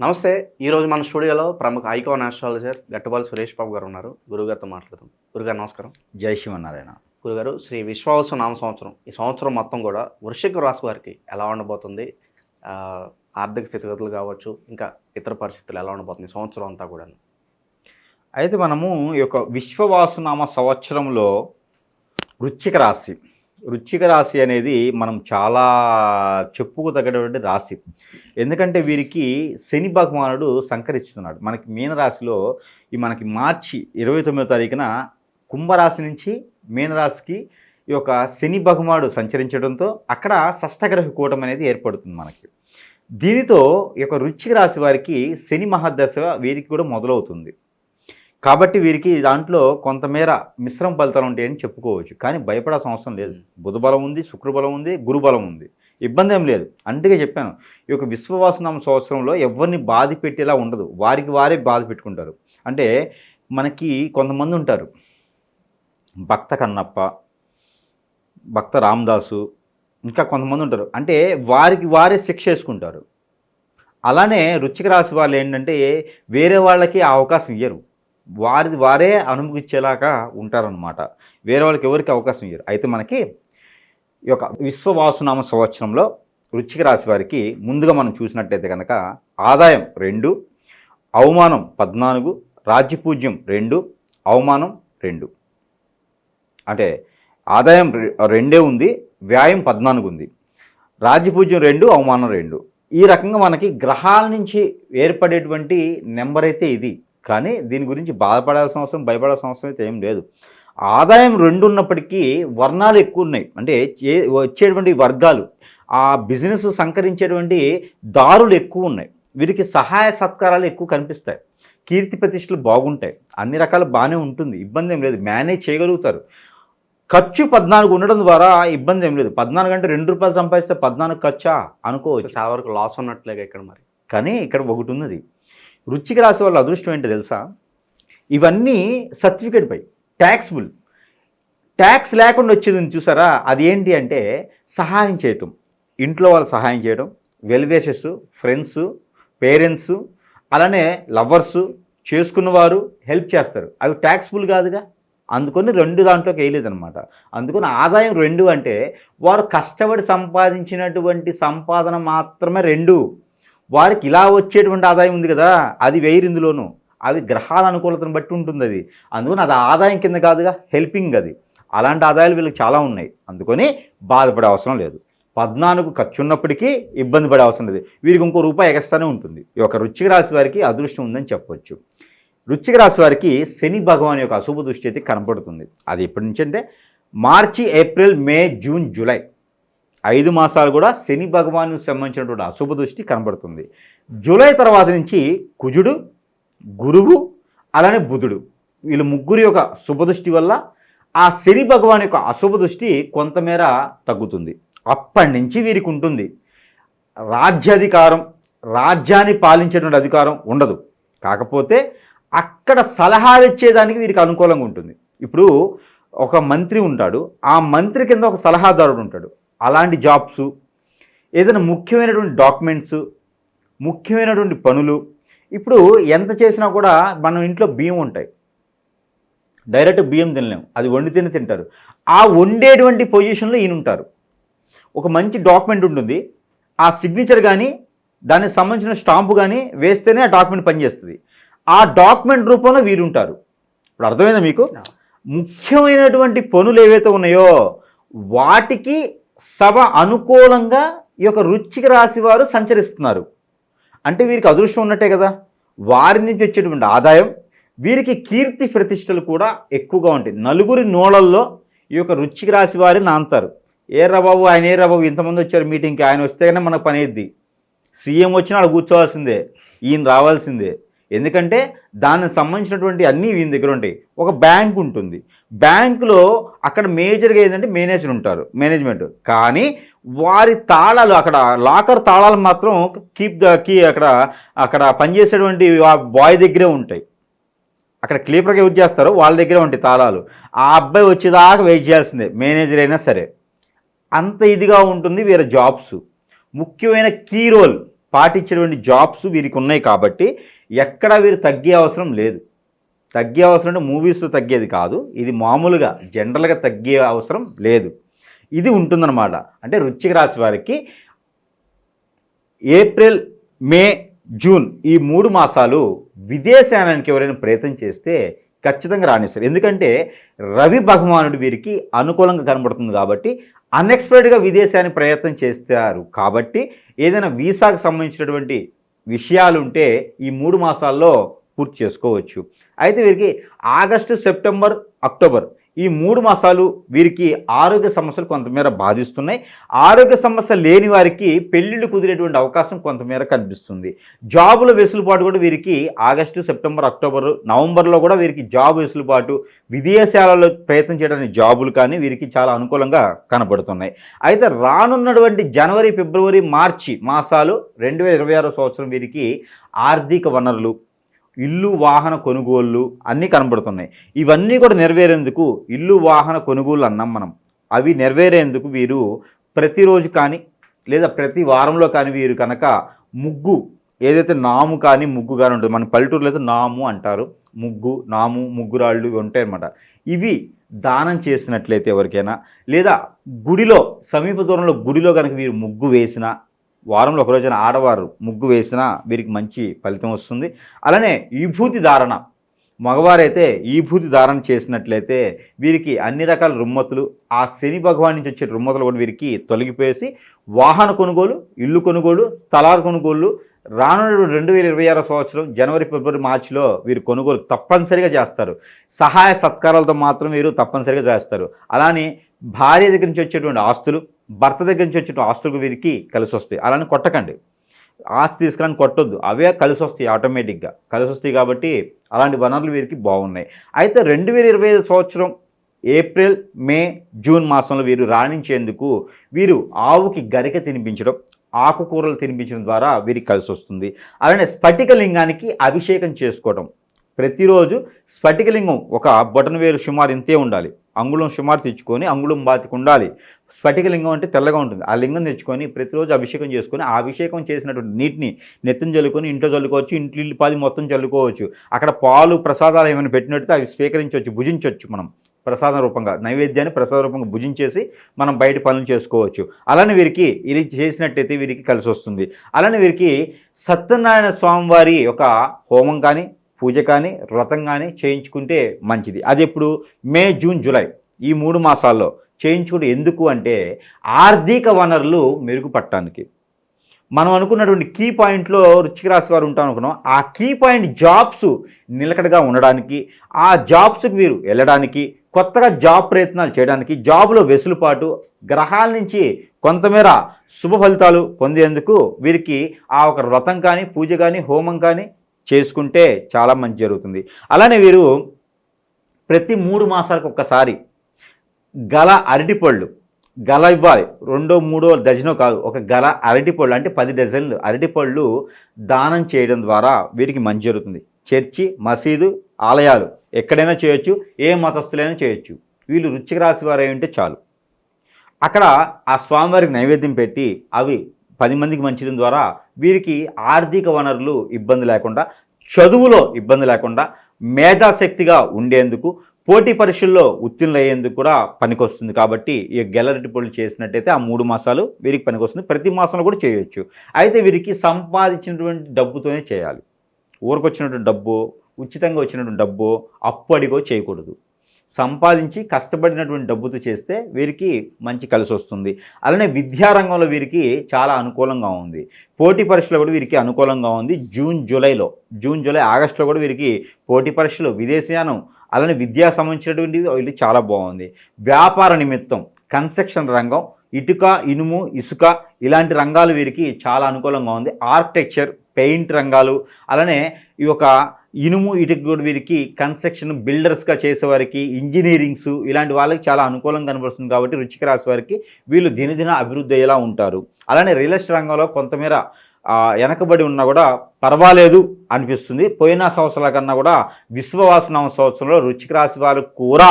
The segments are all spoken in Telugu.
నమస్తే ఈరోజు మన స్టూడియోలో ప్రముఖ ఐకాన్ ఆస్ట్రాలజర్ గట్టుబాల్ సురేష్ బాబు గారు ఉన్నారు. గురుగారితో మాట్లాడదాం. గురుగారు నమస్కారం. జై శివనారాయణ గురుగారు శ్రీ విశ్వావసు నామ సంవత్సరం. ఈ సంవత్సరం మొత్తం కూడా వృశ్చిక రాశి వారికి ఎలా ఉండబోతుంది? ఆర్థిక స్థితిగతులు కావచ్చు ఇంకా ఇతర పరిస్థితులు ఎలా ఉండబోతుంది సంవత్సరం అంతా కూడా అయితే మనము ఈ యొక్క విశ్వవాసునామ సంవత్సరంలో వృశ్చిక రాశి వృచ్చిక రాశి అనేది మనం చాలా చెప్పుకోదగ్గటువంటి రాశి. ఎందుకంటే వీరికి శని భగవానుడు సంకరిస్తున్నాడు. మనకి మీనరాశిలో ఈ మనకి మార్చి ఇరవై తొమ్మిదో తారీఖున కుంభరాశి నుంచి మీనరాశికి ఈ యొక్క శని భగవానుడు సంచరించడంతో అక్కడ షష్టగ్రహ కూటం అనేది ఏర్పడుతుంది మనకి. దీనితో ఈ యొక్క వృచ్చిక రాశి వారికి శని మహాదశ వీరికి కూడా మొదలవుతుంది. కాబట్టి వీరికి దాంట్లో కొంతమేర మిశ్రమ ఫలితాలు ఉంటాయని చెప్పుకోవచ్చు. కానీ భయపడాల్సిన అవసరం లేదు. బుధబలం ఉంది శుక్రబలం ఉంది గురుబలం ఉంది. ఇబ్బంది ఏం లేదు. అందుకే చెప్పాను ఈ యొక్క విశ్వవాసనామ సంవత్సరంలో ఎవరిని బాధ పెట్టేలా ఉండదు. వారికి వారే బాధ పెట్టుకుంటారు. అంటే మనకి కొంతమంది ఉంటారు. భక్త కన్నప్ప భక్త రామదాసు ఇంకా కొంతమంది ఉంటారు. అంటే వారికి వారే శిక్ష వేసుకుంటారు. అలానే రుచిక రాశి వాళ్ళు ఏంటంటే వేరే వాళ్ళకి అవకాశం ఇయ్యరు. వారిది వారే అనుభవించేలాగా ఉంటారనమాట వేరే వాళ్ళకి ఎవరికి అవకాశం ఇవ్వరు అయితే మనకి ఈ యొక్క విశ్వవాసునామ సంవత్సరంలో వృచ్చిక రాశి వారికి ముందుగా మనం చూసినట్టయితే కనుక ఆదాయం రెండు అవమానం పద్నాలుగు రాజ్యపూజ్యం రెండు అవమానం రెండు. అంటే ఆదాయం రెండే ఉంది వ్యాయం పద్నాలుగు ఉంది. రాజ్యపూజ్యం రెండు అవమానం రెండు. ఈ రకంగా మనకి గ్రహాల నుంచి ఏర్పడేటువంటి నెంబర్ అయితే ఇది. కానీ దీని గురించి బాధపడాల్సిన అవసరం భయపడాల్సిన అవసరం అయితే ఏం లేదు. ఆదాయం రెండు ఉన్నప్పటికీ వర్ణాలు ఎక్కువ ఉన్నాయి. అంటే వచ్చేటువంటి వర్గాలు ఆ బిజినెస్ సంకరించేటువంటి దారులు ఎక్కువ ఉన్నాయి. వీరికి సహాయ సత్కారాలు ఎక్కువ కనిపిస్తాయి. కీర్తి ప్రతిష్టలు బాగుంటాయి. అన్ని రకాలు బాగానే ఉంటుంది. ఇబ్బంది ఏం లేదు. మేనేజ్ చేయగలుగుతారు. ఖర్చు పద్నాలుగు ఉండడం ద్వారా ఇబ్బంది ఏం లేదు. పద్నాలుగు అంటే రెండు రూపాయలు సంపాదిస్తే పద్నాలుగు ఖర్చా? అనుకోవచ్చు. చాలా వరకు లాస్ ఉన్నట్లేగా ఇక్కడ మరి. కానీ ఇక్కడ ఒకటి ఉన్నది. వృచ్చిక రాశి వాళ్ళ అదృష్టం ఏంటో తెలుసా? ఇవన్నీ సర్టిఫికేట్ పై ట్యాక్స్బుల్ ట్యాక్స్ లేకుండా వచ్చేది చూసారా? అది ఏంటి అంటే సహాయం చేయటం. ఇంట్లో వాళ్ళు సహాయం చేయడం వెల్వేషెస్ ఫ్రెండ్స్ పేరెంట్స్ అలానే లవర్స్ చేసుకున్నవారు హెల్ప్ చేస్తారు. అవి ట్యాక్స్బుల్ కాదుగా? అందుకొని రెండు దాంట్లోకి వేయలేదనమాట అందుకని ఆదాయం రెండు అంటే వారు కష్టపడి సంపాదించినటువంటి సంపాదన మాత్రమే రెండు. వారికి ఇలా వచ్చేటువంటి ఆదాయం ఉంది కదా అది వేయరు అది గ్రహాల అనుకూలతను బట్టి ఉంటుంది అది. అందుకని అది ఆదాయం కింద కాదుగా హెల్పింగ్ అది. అలాంటి ఆదాయాలు వీళ్ళకి చాలా ఉన్నాయి. అందుకని బాధపడే అవసరం లేదు. పద్నాలుగు ఖర్చు ఉన్నప్పటికీ ఇబ్బంది పడే అవసరం లేదు. వీరికి ఇంకో రూపాయి ఎగస్తానే ఉంటుంది. ఈ యొక్క రుచిక రాశి వారికి అదృష్టం ఉందని చెప్పవచ్చు రుచిక రాశి వారికి శని భగవాన్ యొక్క అశుభ దృష్టి అయితే కనపడుతుంది. అది ఎప్పటి నుంచి అంటే March April May June July. ఐదు మాసాలు కూడా శని భగవాను సంబంధించినటువంటి అశుభ దృష్టి కనబడుతుంది. జూలై తర్వాత నుంచి కుజుడు గురువు అలానే బుధుడు వీళ్ళు ముగ్గురు యొక్క శుభదృష్టి వల్ల ఆ శని భగవాన్ యొక్క అశుభ దృష్టి కొంతమేర తగ్గుతుంది. అప్పటి నుంచి వీరికి ఉంటుంది. రాజ్యాధికారం రాజ్యాన్ని పాలించేటువంటి అధికారం ఉండదు. కాకపోతే అక్కడ సలహాలు ఇచ్చేదానికి వీరికి అనుకూలంగా ఉంటుంది. ఇప్పుడు ఒక మంత్రి ఉంటాడు. ఆ మంత్రి కింద ఒక సలహాదారుడు ఉంటాడు. అలాంటి జాబ్స్ ఏదైనా ముఖ్యమైనటువంటి డాక్యుమెంట్స్ ముఖ్యమైనటువంటి పనులు. ఇప్పుడు ఎంత చేసినా కూడా మనం ఇంట్లో బియ్యం ఉంటాయి. డైరెక్ట్ బియ్యం తినలేం. అది వండితేనే తింటారు. ఆ వండేటువంటి పొజిషన్లో ఈయన ఉంటారు. ఒక మంచి డాక్యుమెంట్ ఉంటుంది. ఆ సిగ్నేచర్ కానీ దానికి సంబంధించిన స్టాంపు కానీ వేస్తేనే ఆ డాక్యుమెంట్ పనిచేస్తుంది. ఆ డాక్యుమెంట్ రూపంలో వీరు ఉంటారు ఇప్పుడు అర్థమైందా మీకు? ముఖ్యమైనటువంటి పనులు ఏవైతే ఉన్నాయో వాటికి సభ అనుకూలంగా ఈ యొక్క రుచిక రాశి వారు సంచరిస్తున్నారు. అంటే వీరికి అదృష్టం ఉన్నట్టే కదా. వారి నుంచి వచ్చేటువంటి ఆదాయం వీరికి కీర్తి ప్రతిష్టలు కూడా ఎక్కువగా ఉంటాయి. నలుగురి నోళల్లో ఈ యొక్క రుచికి రాశి వారి నాంతారు. ఏ బాబు ఆయన ఏ బాబు ఇంతమంది వచ్చారు మీటింగ్కి ఆయన వస్తేనే మనకు పని అయింది సీఎం వచ్చినా ఆడ కూర్చోవాల్సిందే ఈయన రావాల్సిందే. ఎందుకంటే దానికి సంబంధించినటువంటి అన్నీ వీని దగ్గర ఉంటాయి. ఒక బ్యాంక్ ఉంటుంది. బ్యాంకులో అక్కడ మేజర్గా ఏంటంటే మేనేజర్ ఉంటారు మేనేజ్మెంట్ కానీ వారి తాళాలు అక్కడ లాకర్ తాళాలు మాత్రం కీప్ ద కీ అక్కడ అక్కడ పనిచేసేటువంటి బాయ్ దగ్గరే ఉంటాయి. అక్కడ క్లీపర్గా యూజ్ చేస్తారో వాళ్ళ దగ్గరే ఉంటాయి తాళాలు. ఆ అబ్బాయి వచ్చేదాకా వెయిట్ చేయాల్సిందే మేనేజర్ అయినా సరే. అంత ఇదిగా ఉంటుంది వీరి జాబ్స్ ముఖ్యమైన కీ రోల్ పాటించేటువంటి జాబ్స్ వీరికి ఉన్నాయి కాబట్టి ఎక్కడ వీరు తగ్గే అవసరం లేదు. తగ్గే అవసరం అంటే మూవీస్లో తగ్గేది కాదు. ఇది మామూలుగా జనరల్గా తగ్గే అవసరం లేదు. ఇది ఉంటుందన్నమాట. అంటే వృచ్చిక రాశి వారికి ఏప్రిల్ మే జూన్ ఈ మూడు మాసాలు విదేశానికి ఎవరైనా ప్రయత్నం చేస్తే ఖచ్చితంగా రాణిస్తారు. ఎందుకంటే రవి భగవానుడు వీరికి అనుకూలంగా కనబడుతుంది కాబట్టి అన్ఎక్స్పెక్టెడ్గా విదేశానికి ప్రయత్నం చేస్తారు. కాబట్టి ఏదైనా వీసాకు సంబంధించినటువంటి విషయాలుంటే ఈ మూడు మాసాల్లో పూర్తి చేసుకోవచ్చు. అయితే వీరికి ఆగస్టు సెప్టెంబర్ అక్టోబర్ ఈ మూడు మాసాలు వీరికి ఆరోగ్య సమస్యలు కొంతమేర బాధిస్తున్నాయి. ఆరోగ్య సమస్య లేని వారికి పెళ్ళిళ్ళు కుదిరేటువంటి అవకాశం కొంతమేర కనిపిస్తుంది. జాబుల వెసులుబాటు కూడా వీరికి ఆగస్టు సెప్టెంబర్ అక్టోబర్ నవంబర్లో కూడా వీరికి జాబ్ వెసులుబాటు విదేశాలలో ప్రయత్నం చేయడానికి జాబులు కానీ వీరికి చాలా అనుకూలంగా కనబడుతున్నాయి. అయితే రానున్నటువంటి జనవరి ఫిబ్రవరి మార్చి మాసాలు రెండు వేల ఇరవై ఆరో సంవత్సరం వీరికి ఆర్థిక వనరులు ఇల్లు వాహన కొనుగోళ్ళు అన్నీ కనబడుతున్నాయి. ఇవన్నీ కూడా నెరవేరేందుకు ఇల్లు వాహన కొనుగోళ్ళు అన్నాం మనం. అవి నెరవేరేందుకు వీరు ప్రతిరోజు కానీ లేదా ప్రతి వారంలో కానీ వీరు కనుక ముగ్గు ఏదైతే నాము కానీ ముగ్గు కానీ ఉంటుంది మన పల్లెటూరులో అయితే నాము అంటారు ముగ్గు నాము ముగ్గురాళ్ళు ఇవి ఉంటాయన్నమాట. ఇవి దానం చేసినట్లయితే ఎవరికైనా లేదా గుడిలో సమీప దూరంలో గుడిలో కనుక వీరు ముగ్గు వేసినా వారంలో ఒక రోజున ఆడవారు ముగ్గు వేసినా వీరికి మంచి ఫలితం వస్తుంది. అలానే విభూతి ధారణ. మగవారైతే ఈభూతి ధారణ చేసినట్లయితే వీరికి అన్ని రకాల రుమ్మతులు ఆ శని భగవాన్ నుంచి వచ్చే రుమ్మతులు కూడా వీరికి తొలగిపోయేసి వాహన కొనుగోలు ఇల్లు కొనుగోలు స్థలాల కొనుగోలు రానున్న రెండు వేల ఇరవై ఆరో సంవత్సరం జనవరి ఫిబ్రవరి మార్చిలో వీరు కొనుగోలు తప్పనిసరిగా చేస్తారు. సహాయ సత్కారాలతో మాత్రం వీరు తప్పనిసరిగా చేస్తారు. అలానే భార్య దగ్గర నుంచి వచ్చేటువంటి ఆస్తులు భర్త దగ్గర నుంచి వచ్చిన ఆస్తులకు వీరికి కలిసి వస్తాయి. అలానే కొట్టకండి. ఆస్తి తీసుకురాని కొట్టొద్దు. అవే కలిసి వస్తాయి ఆటోమేటిక్గా. కలిసి వస్తాయి కాబట్టి అలాంటి వనరులు వీరికి బాగున్నాయి. అయితే రెండు వేల ఇరవై ఐదు సంవత్సరం ఏప్రిల్ మే జూన్ మాసంలో వీరు రాణించేందుకు వీరు ఆవుకి గరిక తినిపించడం ఆకుకూరలు తినిపించడం ద్వారా వీరికి కలిసి వస్తుంది. అలానే స్ఫటికలింగానికి అభిషేకం చేసుకోవడం ప్రతిరోజు స్ఫటికలింగం ఒక బొటన వేరు సుమారు ఇంతే ఉండాలి. అంగుళం సుమారు తెచ్చుకొని అంగుళం బాతికి ఉండాలి. స్ఫటికలింగం అంటే తెల్లగా ఉంటుంది. ఆ లింగం తెచ్చుకొని ప్రతిరోజు అభిషేకం చేసుకొని ఆ అభిషేకం చేసినటువంటి నీటిని నెత్తిని చల్లుకొని ఇంట్లో చల్లుకోవచ్చు ఇంట్లో ఇల్లు పాది మొత్తం చల్లుకోవచ్చు అక్కడ పాలు ప్రసాదాలు ఏమైనా పెట్టినట్టు అవి స్వీకరించవచ్చు భుజించవచ్చు మనం ప్రసాద రూపంగా. నైవేద్యాన్ని ప్రసాద రూపంగా భుజించేసి మనం బయట పనులు చేసుకోవచ్చు. అలానే వీరికి ఇది చేసినట్టయితే వీరికి కలిసి వస్తుంది. అలానే వీరికి సత్యనారాయణ స్వామివారి ఒక హోమం కానీ పూజ కానీ వ్రతం కానీ చేయించుకుంటే మంచిది. అది ఎప్పుడు? మే జూన్ జూలై ఈ మూడు మాసాల్లో. చేయించుకోవడం ఎందుకు అంటే ఆర్థిక వనరులు మెరుగుపడటానికి. మనం అనుకున్నటువంటి కీ పాయింట్లో రుచికి రాసి వారు ఉంటాం అనుకున్నాం. ఆ కీ పాయింట్ జాబ్స్ నిలకడగా ఉండడానికి ఆ జాబ్స్కి వీరు వెళ్ళడానికి కొత్తగా జాబ్ ప్రయత్నాలు చేయడానికి జాబ్లో వెసులుబాటు గ్రహాల నుంచి కొంతమేర శుభ ఫలితాలు పొందేందుకు వీరికి ఆ ఒక వ్రతం కానీ పూజ కానీ హోమం కానీ చేసుకుంటే చాలా మంచి జరుగుతుంది. అలానే వీరు ప్రతి మూడు మాసాలకు ఒక్కసారి గల అరటిపళ్ళు గల ఇవ్వాలి. రెండో మూడో డజనో కాదు. ఒక గల అరటిపళ్ళు అంటే పది డజన్లు. అరటిపళ్ళు దానం చేయడం ద్వారా వీరికి మంచి జరుగుతుంది. చర్చి మసీదు ఆలయాలు ఎక్కడైనా చేయొచ్చు ఏ మతస్థులైనా చేయొచ్చు. వీళ్ళు రుచిక రాసి వారు ఉంటే చాలు. అక్కడ ఆ స్వామివారికి నైవేద్యం పెట్టి అవి పది మందికి మంచడం ద్వారా వీరికి ఆర్థిక వనరులు ఇబ్బంది లేకుండా చదువులో ఇబ్బంది లేకుండా మేధాశక్తిగా ఉండేందుకు పోటీ పరీక్షల్లో ఉత్తీర్ణులు అయ్యేందుకు కూడా పనికొస్తుంది కాబట్టి ఈ గెలరటి పళ్ళు చేసినట్టయితే ఆ మూడు మాసాలు వీరికి పనికొస్తుంది. ప్రతి మాసంలో కూడా చేయొచ్చు. అయితే వీరికి సంపాదించినటువంటి డబ్బుతోనే చేయాలి. ఊరికొచ్చినటువంటి డబ్బు ఉచితంగా వచ్చినటువంటి డబ్బు అప్పు అడిగో చేయకూడదు. సంపాదించి కష్టపడినటువంటి డబ్బుతో చేస్తే వీరికి మంచి కలిసి వస్తుంది. అలానే విద్యారంగంలో వీరికి చాలా అనుకూలంగా ఉంది. పోటీ పరీక్షలో కూడా వీరికి అనుకూలంగా ఉంది. జూన్ జూలైలో జూన్ జూలై ఆగస్టులో కూడా వీరికి పోటీ పరీక్షలు విదేశీయానం అలానే విద్యా సంబంధించినటువంటి వీళ్ళు చాలా బాగుంది. వ్యాపార నిమిత్తం కన్స్ట్రక్షన్ రంగం ఇటుక ఇనుము ఇసుక ఇలాంటి రంగాలు వీరికి చాలా అనుకూలంగా ఉంది. ఆర్కిటెక్చర్ పెయింట్ రంగాలు అలానే ఈ యొక్క ఇనుము ఇటుక కూడా వీరికి కన్స్ట్రక్షన్ బిల్డర్స్గా చేసేవారికి ఇంజనీరింగ్స్ ఇలాంటి వాళ్ళకి చాలా అనుకూలంగా కనబడుతుంది కాబట్టి రుచిక రాశి వారికి వీళ్ళు దినదిన అభివృద్ధి అయ్యేలా ఉంటారు. అలానే రియల్ ఎస్టేట్ రంగంలో కొంతమేర వెనకబడి ఉన్నా కూడా పర్వాలేదు అనిపిస్తుంది. పోయిన సంవత్సరాల కన్నా కూడా విశ్వవాసనామ సంవత్సరంలో రుచిక రాశి వారు కూడా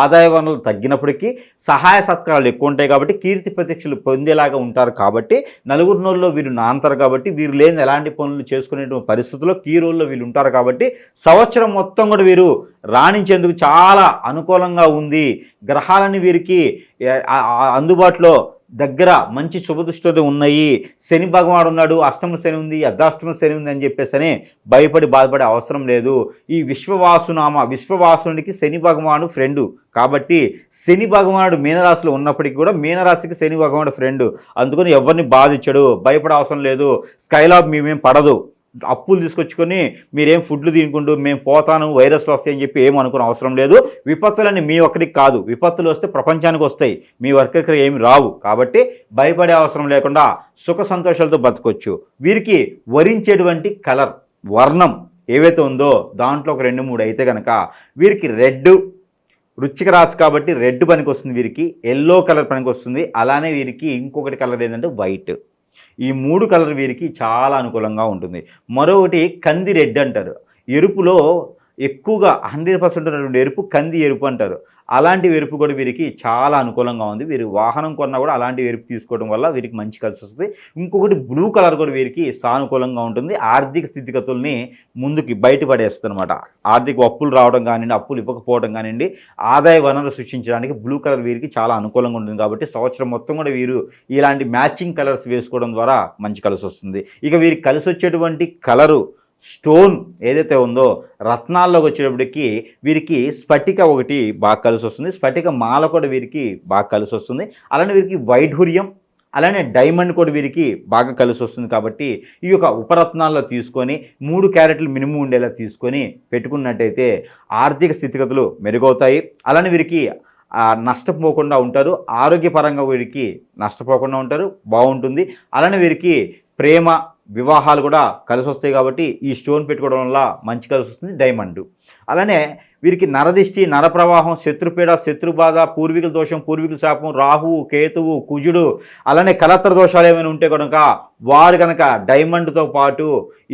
ఆదాయ వనరులు తగ్గినప్పటికీ సహాయ సత్కారాలు ఎక్కువ ఉంటాయి కాబట్టి కీర్తి ప్రత్యక్షలు పొందేలాగా ఉంటారు కాబట్టి నలుగురు నోళ్ళలో వీరు నాంతారు కాబట్టి వీరు లేని ఎలాంటి పనులు చేసుకునేటువంటి పరిస్థితుల్లో కీ రోల్లో వీళ్ళు ఉంటారు కాబట్టి సంవత్సరం మొత్తం కూడా వీరు రాణించేందుకు చాలా అనుకూలంగా ఉంది. గ్రహాలని వీరికి అందుబాటులో దగ్గర మంచి శుభదృష్టితో ఉన్నాయి. శని భగవాడు ఉన్నాడు. అష్టమ శని ఉంది. అర్ధాష్టమ శని ఉంది అని చెప్పేసి భయపడి బాధపడే అవసరం లేదు. ఈ విశ్వవాసునామ విశ్వవాసునికి శని భగవానుడు ఫ్రెండు. కాబట్టి శని భగవానుడు మీనరాశిలో ఉన్నప్పటికీ కూడా మీనరాశికి శని భగవానుడు ఫ్రెండు. అందుకని ఎవరిని బాధించడు. భయపడే అవసరం లేదు. స్కైలాబ్ మేమేం పడదు. అప్పులు తీసుకొచ్చుకొని మీరేం ఫుడ్లు తినుకుంటూ మేము పోతాను వైరస్లు వస్తాయని చెప్పి ఏం అనుకునే అవసరం లేదు. విపత్తులన్నీ మీ ఒక్కరికి కాదు. విపత్తులు వస్తే ప్రపంచానికి వస్తాయి. మీ ఒక్కరికి ఏమి రావు. కాబట్టి భయపడే అవసరం లేకుండా సుఖ సంతోషాలతో బతకొచ్చు. వీరికి వరించేటువంటి కలర్ వర్ణం ఏవైతే ఉందో దాంట్లో ఒక రెండు మూడు అయితే కనుక వీరికి రెడ్ రుచిక రాశి కాబట్టి రెడ్ పనికి వస్తుంది వీరికి. ఎల్లో కలర్ పనికి వస్తుంది. అలానే వీరికి ఇంకొకటి కలర్ ఏంటంటే వైట్. ఈ మూడు కలర్ వీరికి చాలా అనుకూలంగా ఉంటుంది. మరొకటి కంది రెడ్ అంటారు. ఎరుపులో ఎక్కువగా హండ్రెడ్ పర్సెంట్ ఉన్నటువంటి ఎరుపు కంది ఎరుపు అంటారు. అలాంటి వెరుపు కూడా వీరికి చాలా అనుకూలంగా ఉంది. వీరు వాహనం కొన్నా కూడా అలాంటి వెరుపు తీసుకోవడం వల్ల వీరికి మంచి కలిసి వస్తుంది. ఇంకొకటి బ్లూ కలర్ కూడా వీరికి సానుకూలంగా ఉంటుంది. ఆర్థిక స్థితిగతుల్ని ముందుకి బయటపడేస్తుంది అనమాట ఆర్థిక అప్పులు రావడం కానివ్వండి అప్పులు ఇవ్వకపోవడం కానివ్వండి ఆదాయ వనరులు సృష్టించడానికి బ్లూ కలర్ వీరికి చాలా అనుకూలంగా ఉంటుంది కాబట్టి సంవత్సరం మొత్తం కూడా వీరు ఇలాంటి మ్యాచింగ్ కలర్స్ వేసుకోవడం ద్వారా మంచి కలిసి వస్తుంది. ఇక వీరికి కలిసి వచ్చేటువంటి కలరు స్టోన్ ఏదైతే ఉందో రత్నాల్లోకి వచ్చేటప్పటికి వీరికి స్ఫటిక ఒకటి బాగా కలిసి వస్తుంది. స్ఫటిక మాల కూడా వీరికి బాగా కలిసి వస్తుంది. అలానే వీరికి వైఢూర్యం అలానే డైమండ్ కూడా వీరికి బాగా కలిసి వస్తుంది కాబట్టి ఈ యొక్క ఉపరత్నాల్లో తీసుకొని మూడు క్యారెట్లు మినిమం ఉండేలా తీసుకొని పెట్టుకున్నట్టయితే ఆర్థిక స్థితిగతులు మెరుగవుతాయి. అలానే వీరికి నష్టపోకుండా ఉంటారు. ఆరోగ్యపరంగా వీరికి నష్టపోకుండా ఉంటారు. బాగుంటుంది. అలానే వీరికి ప్రేమ వివాహాలు కూడా కలిసి వస్తాయి కాబట్టి ఈ స్టోన్ పెట్టుకోవడం వల్ల మంచి కలిసి వస్తుంది డైమండ్. అలానే వీరికి నరదిష్టి నరప్రవాహం శత్రుపీడ శత్రుబాధ పూర్వీకుల దోషం పూర్వీకుల శాపం రాహువు కేతువు కుజుడు అలానే కలత్ర దోషాలు ఏమైనా ఉంటే కనుక వారు కనుక డైమండ్తో పాటు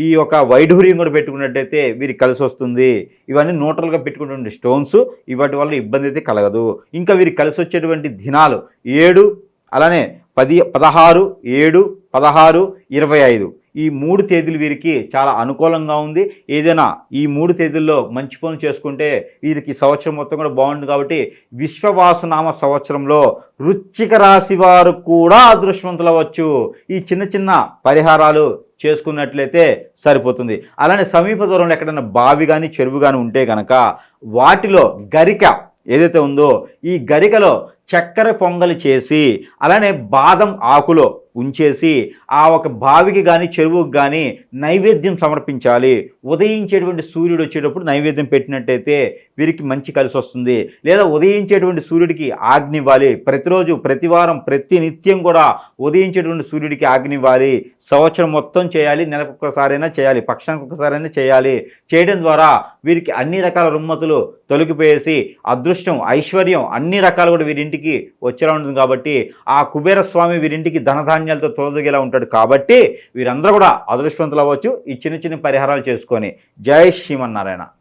ఈ యొక్క వైఢూర్యం కూడా పెట్టుకున్నట్టయితే వీరికి కలిసి వస్తుంది ఇవన్నీ న్యూట్రల్గా పెట్టుకున్నటువంటి స్టోన్స్ ఇవాటి వల్ల ఇబ్బంది అయితే కలగదు. ఇంకా వీరికి కలిసి వచ్చేటువంటి దినాలు ఏడు అలానే పది పదహారు ఏడు పదహారు ఇరవై ఐదు. ఈ మూడు తేదీలు వీరికి చాలా అనుకూలంగా ఉంది. ఏదైనా ఈ మూడు తేదీల్లో మంచి పనులు చేసుకుంటే వీరికి సంవత్సరం మొత్తం కూడా బాగుంది కాబట్టి విశ్వవాసనామ సంవత్సరంలో రుచిక రాశి వారు కూడా అదృష్టవంతులు అవ్వచ్చు. ఈ చిన్న చిన్న పరిహారాలు చేసుకున్నట్లయితే సరిపోతుంది. అలానే సమీప దూరంలో ఎక్కడైనా బావి కానీ చెరువు కానీ ఉంటే కనుక వాటిలో గరిక ఏదైతే ఉందో ఈ గరికలో చక్కెర పొంగలి చేసి అలానే బాదం ఆకులో ఉంచేసి ఆ ఒక బావికి కానీ చెరువుకి కానీ నైవేద్యం సమర్పించాలి. ఉదయించేటువంటి సూర్యుడు వచ్చేటప్పుడు నైవేద్యం పెట్టినట్టయితే వీరికి మంచి కలిసి వస్తుంది. లేదా ఉదయించేటువంటి సూర్యుడికి ఆజ్ఞ ఇవ్వాలి. ప్రతిరోజు ప్రతివారం ప్రతి నిత్యం కూడా ఉదయించేటువంటి సూర్యుడికి ఆజ్ఞ ఇవ్వాలి. సంవత్సరం మొత్తం చేయాలి నెలకు ఒక్కసారైనా చేయాలి పక్షానికి ఒక్కసారైనా చేయాలి. చేయడం ద్వారా వీరికి అన్ని రకాల రుమ్మతులు తొలగిపోయేసి అదృష్టం ఐశ్వర్యం అన్ని రకాలు కూడా వీరింటికి వచ్చేలా ఉంటుంది కాబట్టి ఆ కుబేర స్వామి వీరింటికి ధాన్యాలతో తోదగేలా ఉంటాడు కాబట్టి వీరందరూ కూడా అదృష్టవంతులు అవ్వచ్చు ఈ చిన్న చిన్న పరిహారాలు చేసుకొని. జై శ్రీమన్నారాయణ.